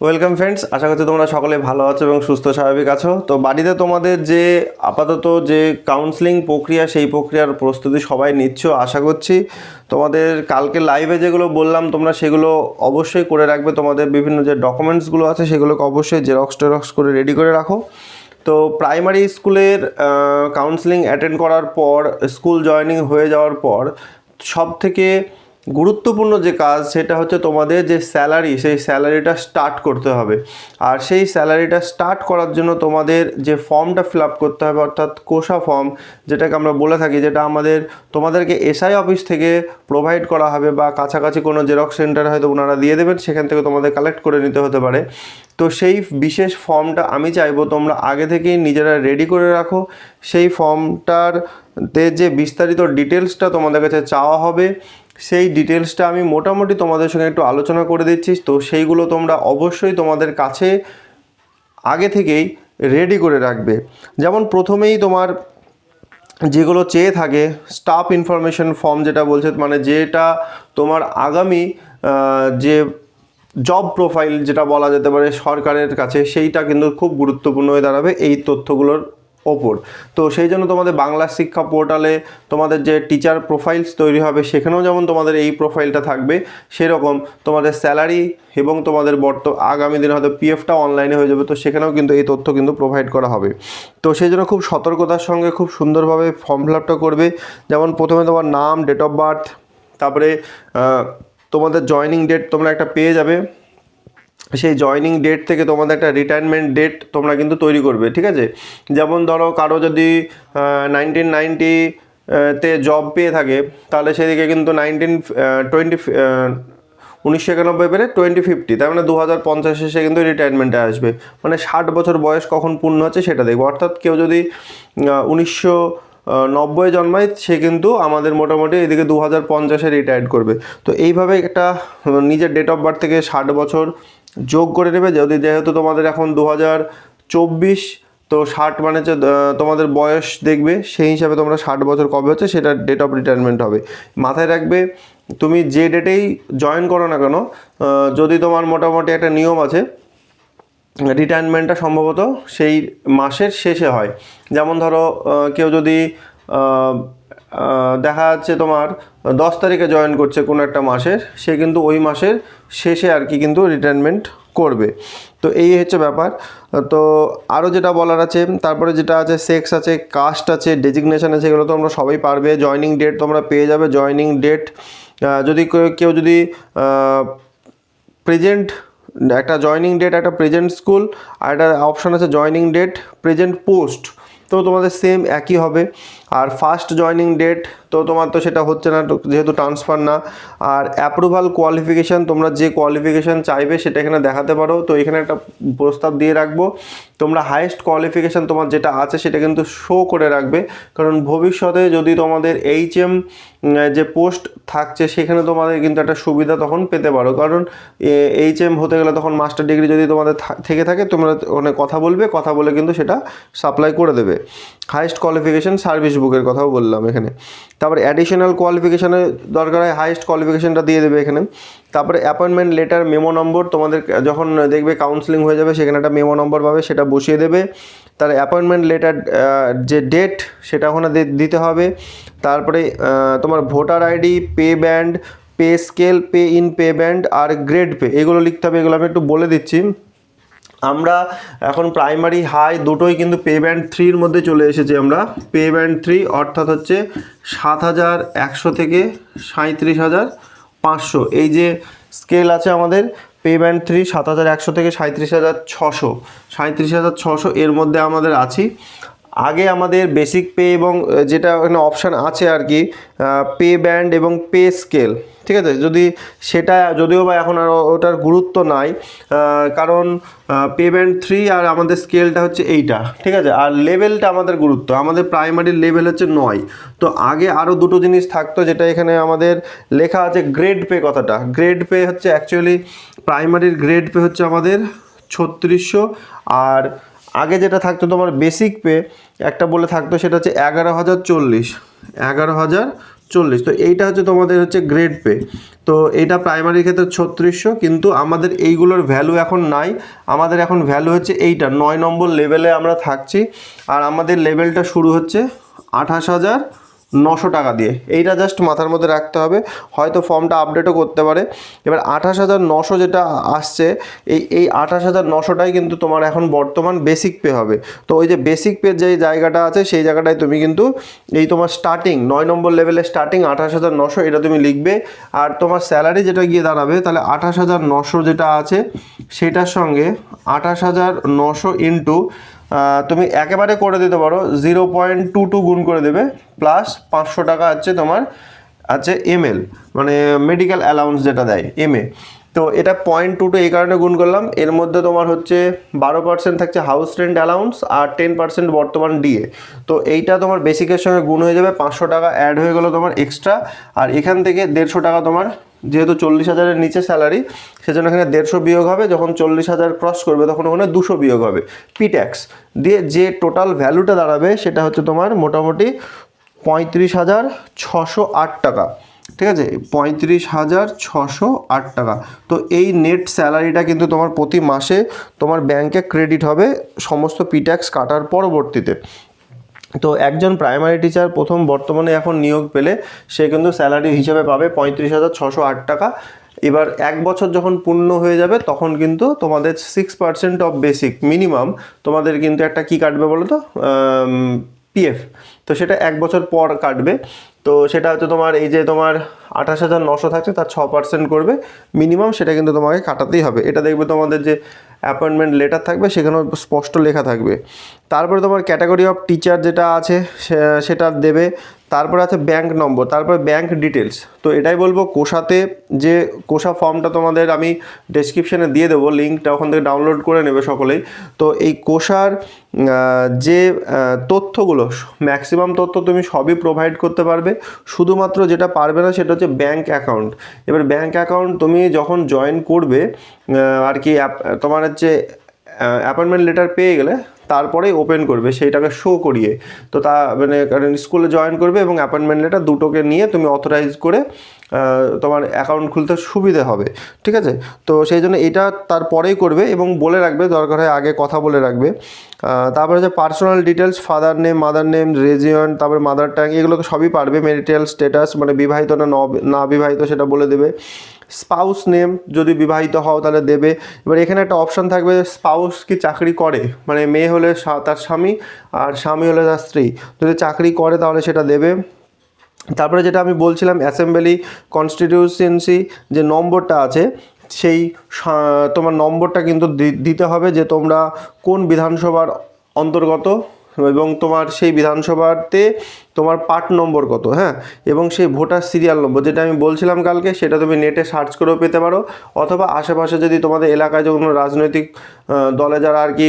Welcome friends আশা করছি তোমরা সকলে ভালো আছো এবং সুস্থ স্বাভাবিক আছো। তো বাড়িতে তোমাদের যে আপাতত যে কাউন্সিলিং প্রক্রিয়া, সেই প্রক্রিয়ার প্রস্তুতি সবাই নিচ্ছ, আশা করছি। তোমাদের কালকে লাইভে যেগুলো বললাম, তোমরা সেগুলো অবশ্যই করে রাখবে। তোমাদের বিভিন্ন যে ডকুমেন্টসগুলো আছে, সেগুলোকে অবশ্যই জেরক্স টেরক্স করে রেডি করে রাখো। তো প্রাইমারি স্কুলের কাউন্সিলিং অ্যাটেন্ড করার পর স্কুল জয়েনিং হয়ে যাওয়ার পর সব থেকে গুরুত্বপূর্ণ যে কাজ সেটা হচ্ছে তোমাদের যে স্যালারি, সেই স্যালারিটা স্টার্ট করতে হবে। আর সেই স্যালারিটা স্টার্ট করার জন্য তোমাদের যে ফর্মটা ফিল আপ করতে হবে, অর্থাৎ কোষা ফর্ম, যেটাকে আমরা বলে থাকি, যেটা আমাদের, তোমাদেরকে এসআই অফিস থেকে প্রোভাইড করা হবে বা কাছাকাছি কোনো জেরক্স সেন্টার হয়তো ওনারা দিয়ে দেবেন, সেখান থেকে তোমাদের কালেক্ট করে নিতে হতে পারে। তো সেই বিশেষ ফর্মটা আমি চাইব তোমরা আগে থেকেই নিজেরা রেডি করে রাখো। সেই ফর্মটার তে যে বিস্তারিত ডিটেলসটা তোমাদের কাছে চাওয়া হবে সেই ডিটেলসটা আমি মোটামুটি তোমাদের সঙ্গে একটু আলোচনা করে দিচ্ছি। তো সেইগুলো তোমরা অবশ্যই তোমাদের কাছে আগে থেকেই রেডি করে রাখবে। যেমন প্রথমেই তোমার যেগুলো চেয়ে থাকে স্টাফ ইনফরমেশন ফর্ম যেটা বলছে মানে যেটা তোমার আগামী যে জব প্রোফাইল যেটা বলা যেতে পারে সরকারের কাছে, সেইটা কিন্তু খুব গুরুত্বপূর্ণ হয়ে দাঁড়াবে। এই তথ্যগুলোর ওপর। তো সেই জন্য তোমাদের বাংলা শিক্ষা পোর্টালে তোমাদের যে টিচার প্রোফাইলস তৈরি হবে, সেখানেও যেমন তোমাদের এই প্রোফাইলটা থাকবে, সেরকম তোমাদের স্যালারি এবং তোমাদের বর্ত, আগামী দিনে হয়তো পিএফটা অনলাইনে হয়ে যাবে, তো সেখানেও কিন্তু এই তথ্য কিন্তু প্রোভাইড করা হবে। তো সেই জন্য খুব সতর্কতার সঙ্গে খুব সুন্দরভাবে ফর্ম ফিল আপটা করবে। যেমন প্রথমে তোমার নাম ডেট অফ বার্থ তারপরে তোমাদের জয়নিং ডেট তোমরা একটা পেয়ে যাবে। সেই জয়নিং ডেট থেকে তোমাদের একটা রিটায়ারমেন্ট ডেট তোমরা কিন্তু তৈরি করবে, ঠিক আছে? যেমন ধরো কারও যদি নাইনটিন নাইনটি তে জব পেয়ে থাকে, তাহলে সেদিকে কিন্তু নাইনটিন টোয়েন্টি উনিশশো একানব্বই পেরে টোয়েন্টি ফিফটি তার মানে দু হাজার পঞ্চাশে সে কিন্তু রিটায়ারমেন্টে আসবে। মানে ষাট বছর বয়স কখন পূর্ণ হচ্ছে সেটা দেখব। অর্থাৎ কেউ যদি উনিশশো নব্বই জন্মায়, সে কিন্তু আমাদের মোটামুটি এদিকে দু হাজার পঞ্চাশে রিটায়ার্ড করবে। তো এইভাবে একটা, নিজের ডেট অফ বার্থ থেকে ষাট বছর যোগ করে নেবে, যদি যেহেতু তোমাদের এখন দু চব্বিশ, তো ষাট মানে হচ্ছে তোমাদের বয়স দেখবে, সেই হিসাবে তোমরা ষাট বছর কবে হচ্ছে, সেটা ডেট অফ রিটায়ারমেন্ট হবে। মাথায় রাখবে, তুমি যে ডেটেই জয়েন করো না কেন যদি তোমার মোটামুটি একটা নিয়ম আছে রিটায়ারমেন্টটা সম্ভবত সেই মাসের শেষে হয়। যেমন ধরো কেউ যদি দেখা যাচ্ছে তোমার দশ তারিখে জয়েন করছে কোনো একটা মাসের, সে কিন্তু ওই মাসের শেষে আর কি কিন্তু রিটায়ারমেন্ট করবে। তো এই হচ্ছে ব্যাপার। তো আরও যেটা বলার আছে, তারপরে যেটা আছে সেক্স আছে কাস্ট আছে ডেজিগনেশন আছে, এগুলো তোমরা সবাই পারবে। জয়নিং ডেট তোমরা পেয়ে যাবে জয়নিং ডেট যদি কেউ- যদি প্রেজেন্ট একটা জয়নিং ডেট একটা প্রেজেন্ট স্কুল আর একটা অপশান আছে জয়নিং ডেট প্রেজেন্ট পোস্ট তো তোমাদের সেম একই হবে। আর ফার্স্ট জয়নিং ডেট তো তোমার তো সেটা হচ্ছে না যেহেতু ট্রান্সফার না, আর অ্যাপ্রুভাল কোয়ালিফিকেশান তোমরা যে কোয়ালিফিকেশান চাইবে সেটা এখানে দেখাতে পারো। তো এখানে একটা প্রস্তাব দিয়ে রাখব, তোমরা হাইয়েস্ট কোয়ালিফিকেশান তোমার যেটা আছে সেটা কিন্তু শো করে রাখবে। কারণ ভবিষ্যতে যদি তোমাদের এইচ এম যে পোস্ট থাকছে, সেখানে তোমাদের কিন্তু একটা সুবিধা তখন পেতে পারো। কারণ এইচ এম হতে গেলে তখন মাস্টার ডিগ্রি যদি তোমাদের থেকে থাকে, তোমরা ওখানে কথা বলবে, কথা বলে কিন্তু সেটা সাপ্লাই করে দেবে। হাইয়েস্ট কোয়ালিফিকেশান সার্ভিস বুকের কথাও বললাম এখানে। তারপরে অ্যাডিশনাল কোয়ালিফিকেশানের দরকার হয় হাইয়েস্ট কোয়ালিফিকেশানটা দিয়ে দেবে এখানে। তারপরে অ্যাপয়েন্টমেন্ট লেটার মেমো নম্বর তোমাদের যখন দেখবে কাউন্সিলিং হয়ে যাবে, সেখানে একটা মেমো নম্বর পাবে, সেটা বসিয়ে দেবে। তার অ্যাপয়েন্টমেন্ট লেটার যে ডেট সেটা ওখানে দিতে হবে। তারপরে তোমার voter ID pay band pay scale pay in pay band R grade pay এগুলো লিখতে হবে, এগুলো আমি একটু বলে দিচ্ছি। আমরা এখন প্রাইমারি হাই দুটোই কিন্তু পে ব্যান্ড থ্রির মধ্যে চলে এসেছি আমরা। পে ব্যান্ড থ্রি অর্থাৎ হচ্ছে সাত হাজার একশো থেকে সাঁত্রিশ হাজার পাঁচশো। এই যে স্কেল আছে আমাদের পে ব্যান্ড থ্রি সাত হাজার একশো থেকে সাঁত্রিশ হাজার ছশো। সাঁত্রিশ হাজার ছশো এর মধ্যে আমাদের আছি। আগে আমাদের বেসিক পে এবং যেটা অপশান আছে আর কি পে ব্যান্ড এবং পে স্কেল ঠিক আছে? যদি সেটা, যদিও বা এখন আর ওটার গুরুত্ব নাই কারণ পে ব্যান্ড থ্রি আর আমাদের স্কেলটা হচ্ছে এইটা, ঠিক আছে? আর লেভেলটা আমাদের গুরুত্ব, আমাদের প্রাইমারি লেভেল হচ্ছে নয়। তো আগে আরও দুটো জিনিস থাকতো, যেটা এখানে আমাদের লেখা আছে গ্রেড পে কথাটা। গ্রেড পে হচ্ছে অ্যাকচুয়ালি প্রাইমারির গ্রেড পে হচ্ছে আমাদের ছত্রিশশো, আর আগে যেটা থাকতো তোমার বেসিক পে একটা বলে থাকতো সেটা হচ্ছে এগারো হাজার চল্লিশ। এগারো হাজার চল্লিশ। তো এইটা হচ্ছে তোমাদের হচ্ছে গ্রেড পে তো এটা প্রাইমারি ক্ষেত্রে ছত্রিশশো, কিন্তু আমাদের এইগুলোর ভ্যালু এখন নাই। আমাদের এখন ভ্যালু হচ্ছে এইটা, নয় নম্বর লেভেলে আমরা থাকছি। আর আমাদের লেভেলটা শুরু হচ্ছে আঠাশ হাজার নশো টাকা দিয়ে। এইটা জাস্ট মাথার মধ্যে রাখতে হবে। হয়তো ফর্মটা আপডেটও করতে পারে। এবার আঠাশ হাজার নশো যেটা আসছে, এই এই আঠাশ হাজার নশোটাই কিন্তু তোমার এখন বর্তমান বেসিক পে হবে। তো ওই যে বেসিক পে যেই জায়গাটা আছে, সেই জায়গাটায় তুমি কিন্তু এই তোমার স্টার্টিং নয় নম্বর লেভেলের স্টার্টিং আঠাশ হাজার নশো এটা তুমি লিখবে। আর তোমার স্যালারি যেটা গিয়ে দাঁড়াবে, তাহলে আঠাশ হাজার নশো যেটা আছে, সেটার সঙ্গে আঠাশ হাজার নশো ইন্টু তুমি একেবারে করে দিতে পারো জিরো পয়েন্ট টু টু গুণ করে দেবে প্লাস পাঁচশো টাকা আছে তোমার, আছে এমএল মানে মেডিকেল অ্যালাউন্স যেটা দেয় এমএ তো এটা পয়েন্ট টু টু এই কারণে গুণ করলাম। এর মধ্যে তোমার হচ্ছে বারো পার্সেন্ট থাকছে হাউস রেন্ট অ্যালাউন্স আর টেন পার্সেন্ট বর্তমান ডিএ তো এইটা তোমার বেসিকের সঙ্গে গুণ হয়ে যাবে, পাঁচশো টাকা অ্যাড হয়ে গেলো তোমার এক্সট্রা আর এখান থেকে দেড়শো টাকা তোমার, যেহেতু চল্লিশ হাজারের নিচে স্যালারি সেজন্য এখানে দেড়শো বিয়োগ হবে। যখন চল্লিশ হাজার ক্রস করবে, তখন ওখানে দুশো বিয়োগ হবে। পি ট্যাক্স দিয়ে যে টোটাল ভ্যালুটা দাঁড়াবে, সেটা হচ্ছে তোমার মোটামুটি পঁয়ত্রিশ হাজার ছশো আট টাকা। ঠিক আছে? পঁয়ত্রিশ হাজার ছশো আট টাকা। তো এই নেট স্যালারিটা কিন্তু তোমার প্রতি মাসে তোমার ব্যাংকে ক্রেডিট হবে সমস্ত পি ট্যাক্স কাটার পরবর্তীতে। তো একজন প্রাইমারি টিচার প্রথম বর্তমানে এখন নিয়োগ পেলে সে কিন্তু স্যালারি হিসেবে পাবে পঁয়ত্রিশ হাজার ছশো আট টাকা। এবার এক বছর যখন পূর্ণ হয়ে যাবে তখন কিন্তু তোমাদের six percent of basic minimum তোমাদের কিন্তু একটা কি কাটবে বলো তো পিএফ তো সেটা এক বছর পর কাটবে। তো সেটা হচ্ছে তোমার এই যে তোমার আঠাশ হাজার নশো থাকছে, তার ছ পার্সেন্ট করবে। মিনিমাম সেটা কিন্তু তোমাকে কাটাতেই হবে। এটা দেখবে তোমাদের যে অ্যাপয়েন্টমেন্ট লেটার থাকবে, সেখানেও স্পষ্ট লেখা থাকবে। তারপরে তোমার ক্যাটাগরি অফ টিচার যেটা আছে সেটা দেবে। তারপরে আছে ব্যাংক নম্বর তারপরে ব্যাংক ডিটেলস তো এটাই বলব, কোষাতে যে কোষা ফর্মটা তোমাদের আমি ডেসক্রিপশানে দিয়ে দেবো লিঙ্কটা ওখান থেকে ডাউনলোড করে নেবে সকলেই। তো এই কোষার যে তথ্যগুলো ম্যাক্সিমাম তথ্য তুমি সবই প্রোভাইড করতে পারবে। শুধুমাত্র যেটা পারবে না সেটা হচ্ছে ব্যাংক অ্যাকাউন্ট এবার ব্যাংক অ্যাকাউন্ট তুমি যখন জয়েন করবে আর কি অ্যাপ- তোমার হচ্ছে অ্যাপয়েন্টমেন্ট লেটার পেয়ে গেলে তারপরেই ওপেন করবে, সেইটাকে শো করিয়ে। তো তা মানে কারণ স্কুলে জয়েন করবে এবং অ্যাপয়েন্টমেন্ট লেটার দুটোকে নিয়ে তুমি অথরাইজ করে তোমার অ্যাকাউন্ট খুলতে সুবিধে হবে। ঠিক আছে? তো সেই জন্য এটা তারপরেই করবে এবং বলে রাখবে, দরকার হয় আগে কথা বলে রাখবে। তারপরে যে personal details father name mother name region তারপরে মাদার ট্যাং এগুলোকে সবই পারবে। মেরিটাল স্ট্যাটাস মানে বিবাহিত ন- না বিবাহিত সেটা বলে দেবে। স্পাউস নেম যদি বিবাহিত হও তাহলে দেবে। এবার এখানে একটা অপশান থাকবে স্পাউস কি চাকরি করে? মানে মেয়ে হলে তার স্বামী আর স্বামী হলে তার স্ত্রী। যদি চাকরি করে তাহলে সেটা দেবে। তারপরে যেটা আমি বলছিলাম অ্যাসেম্বলি কনস্টিটিউশনসি যে নম্বরটা আছে, সেই তোমার নম্বরটা কিন্তু দিতে হবে যে তোমরা কোন বিধানসভার অন্তর্গত এবং তোমার সেই বিধানসভাতে তোমার পার্ট নম্বর কত হ্যাঁ? এবং সেই ভোটার সিরিয়াল নম্বর, যেটা আমি বলছিলাম কালকে, সেটা তুমি নেটে সার্চ করেও পেতে পারো। অথবা আশেপাশে যদি তোমাদের এলাকায় যে কোনো রাজনৈতিক দলে যারা আর কি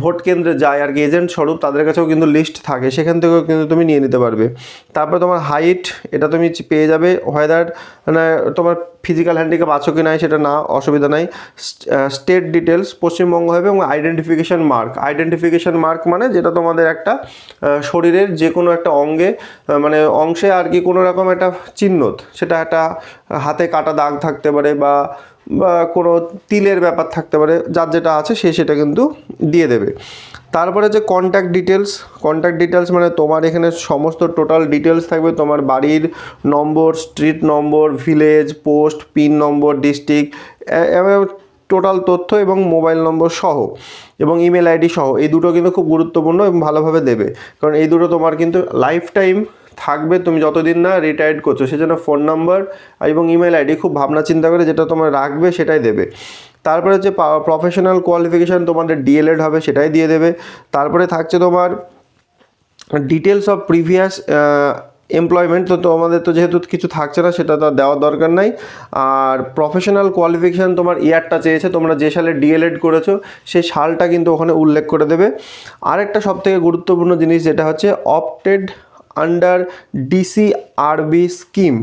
ভোট কেন্দ্রে যায় আর কি এজেন্ট স্বরূপ, তাদের কাছেও কিন্তু লিস্ট থাকে। সেখান থেকেও কিন্তু তুমি নিয়ে নিতে পারবে। তারপরে তোমার হাইট এটা তুমি পেয়ে যাবে। হোয়েদার মানে তোমার ফিজিক্যাল হ্যান্ডিক্যাপ আছো কি নাই সেটা না, অসুবিধা নাই। স্টেট ডিটেলস পশ্চিমবঙ্গ হবে এবং আইডেন্টিফিকেশান মার্ক আইডেন্টিফিকেশন মার্ক মানে যেটা তোমাদের একটা শরীরের যে কোনো একটা অঙ্গে মানে অংশে আর কি কোনো রকম একটা চিহ্নত, সেটা একটা হাতে কাটা দাগ থাকতে পারে বা বা কোনো তিলের ব্যাপার থাকতে পারে, যার যেটা আছে সে সেটা কিন্তু দিয়ে দেবে। তারপরে যে কন্ট্যাক্ট ডিটেলস কন্ট্যাক্ট ডিটেলস মানে তোমার এখানে সমস্ত টোটাল ডিটেলস থাকবে, তোমার বাড়ির number street number village post pin number district total তথ্য এবং মোবাইল নম্বর সহ এবং ইমেল আইডি সহ, এই দুটো কিন্তু খুব গুরুত্বপূর্ণ এবং ভালোভাবে দেবে। কারণ এই দুটো তোমার কিন্তু লাইফ টাইম থাকবে, তুমি যতদিন না রিটায়ার্ড করছ, সেজন্য ফোন নাম্বার এবং ইমেল আইডি খুব ভাবনা চিন্তা করে যেটা তোমার রাখবে সেটাই দেবে। তারপরে যে প্রফেশনাল কোয়ালিফিকেশান তোমাদের ডিএলএড হবে সেটাই দিয়ে দেবে। তারপরে থাকছে তোমার ডিটেলস অফ প্রিভিয়াস এমপ্লয়মেন্ট তো তোমাদের তো যেহেতু কিছু থাকছে না, সেটা তো দেওয়ার দরকার নাই। আর প্রফেশনাল কোয়ালিফিকেশান তোমার ইয়ারটা চেয়েছে, তোমরা যে সালে ডিএলএড করেছ, সেই সালটা কিন্তু ওখানে উল্লেখ করে দেবে। আরেকটা সবথেকে গুরুত্বপূর্ণ জিনিস যেটা হচ্ছে অপটেড আন্ডার ডিসিআরবি স্কিম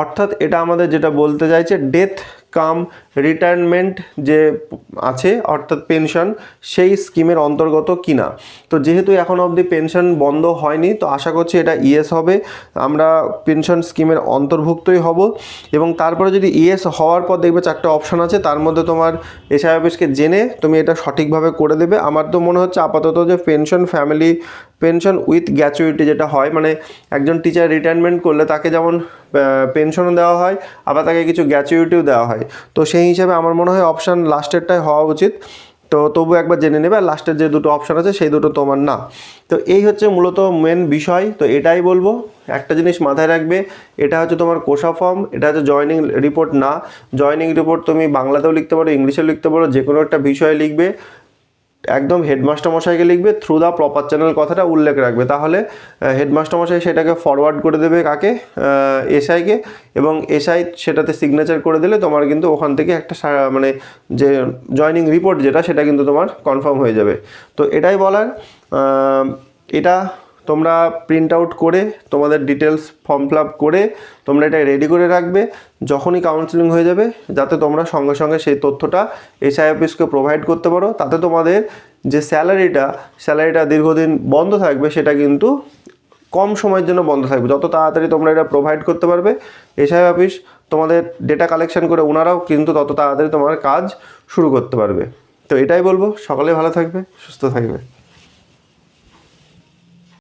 অর্থাৎ এটা আমাদের যেটা বলতে চাইছে ডেথ কাম রিটায়ারমেন্ট যে আছে, অর্থাৎ পেনশন সেই স্কিমের অন্তর্গত কিনা। তো যেহেতু এখন অবধি পেনশন বন্ধ হয়নি, তো আশা করছি এটা ইএস হবে। আমরা পেনশন স্কিমের অন্তর্ভুক্তই হব। এবং তারপরে যদি ইএস হওয়ার পর দেখবে চারটে অপশান আছে, তার মধ্যে তোমার এসআই অফিসকে জেনে তুমি এটা সঠিকভাবে করে দেবে। আমার তো মনে হচ্ছে আপাতত যে pension family pension with gratuity যেটা হয় মানে একজন টিচার রিটায়ারমেন্ট করলে তাকে যেমন পেনশনও দেওয়া হয়, আবার তাকে কিছু গ্র্যাচুইটিও দেওয়া হয়। তো সেই হিসাবে আমার মনে হয় অপশান লাস্টেরটাই হওয়া উচিত। তো তবু একবার জেনে নেবে, আর লাস্টের যে দুটো অপশান আছে, সেই দুটো তোমার না। তো এই হচ্ছে মূলত মেন বিষয়। তো এটাই বলব, একটা জিনিস মাথায় রাখবে, এটা হচ্ছে তোমার কোষা ফর্ম এটা হচ্ছে জয়নিং রিপোর্ট না। জয়নিং রিপোর্ট তুমি বাংলাতেও লিখতে পারো, ইংলিশেও লিখতে পারো যে কোনো একটা বিষয়ে লিখবে। একদম হেডমাস্টার মশাইকে লিখবে থ্রু দ্য প্রপার চ্যানেল কথাটা উল্লেখ রাখবে। তাহলে হেডমাস্টার মশাই সেটাকে ফরওয়ার্ড করে দেবে কাকে? এসআইকে এবং এসআই সেটাতে সিগনেচার করে দিলে তোমার কিন্তু ওখান থেকে একটা মানে যে জয়নিং রিপোর্ট যেটা, সেটা কিন্তু তোমার কনফার্ম হয়ে যাবে। তো এটাই বলার। এটা তোমরা প্রিন্ট আউট করে তোমাদের ডিটেলস ফর্ম ফিল করে তোমরা এটা রেডি করে রাখবে, যখনই কাউন্সিলিং হয়ে যাবে, যাতে তোমরা সঙ্গে সঙ্গে সেই তথ্যটা এসআই অফিসকে প্রোভাইড করতে পারো। তাতে তোমাদের যে স্যালারিটা স্যালারিটা দীর্ঘদিন বন্ধ থাকবে, সেটা কিন্তু কম সময়ের জন্য বন্ধ থাকবে। যত তাড়াতাড়ি তোমরা এটা প্রোভাইড করতে পারবে এসআই অফিস তোমাদের ডেটা কালেকশন করে ওনারাও কিন্তু তত তাড়াতাড়ি তোমার কাজ শুরু করতে পারবে। তো এটাই বলব। সকলে ভালো থাকবে, সুস্থ থাকবে।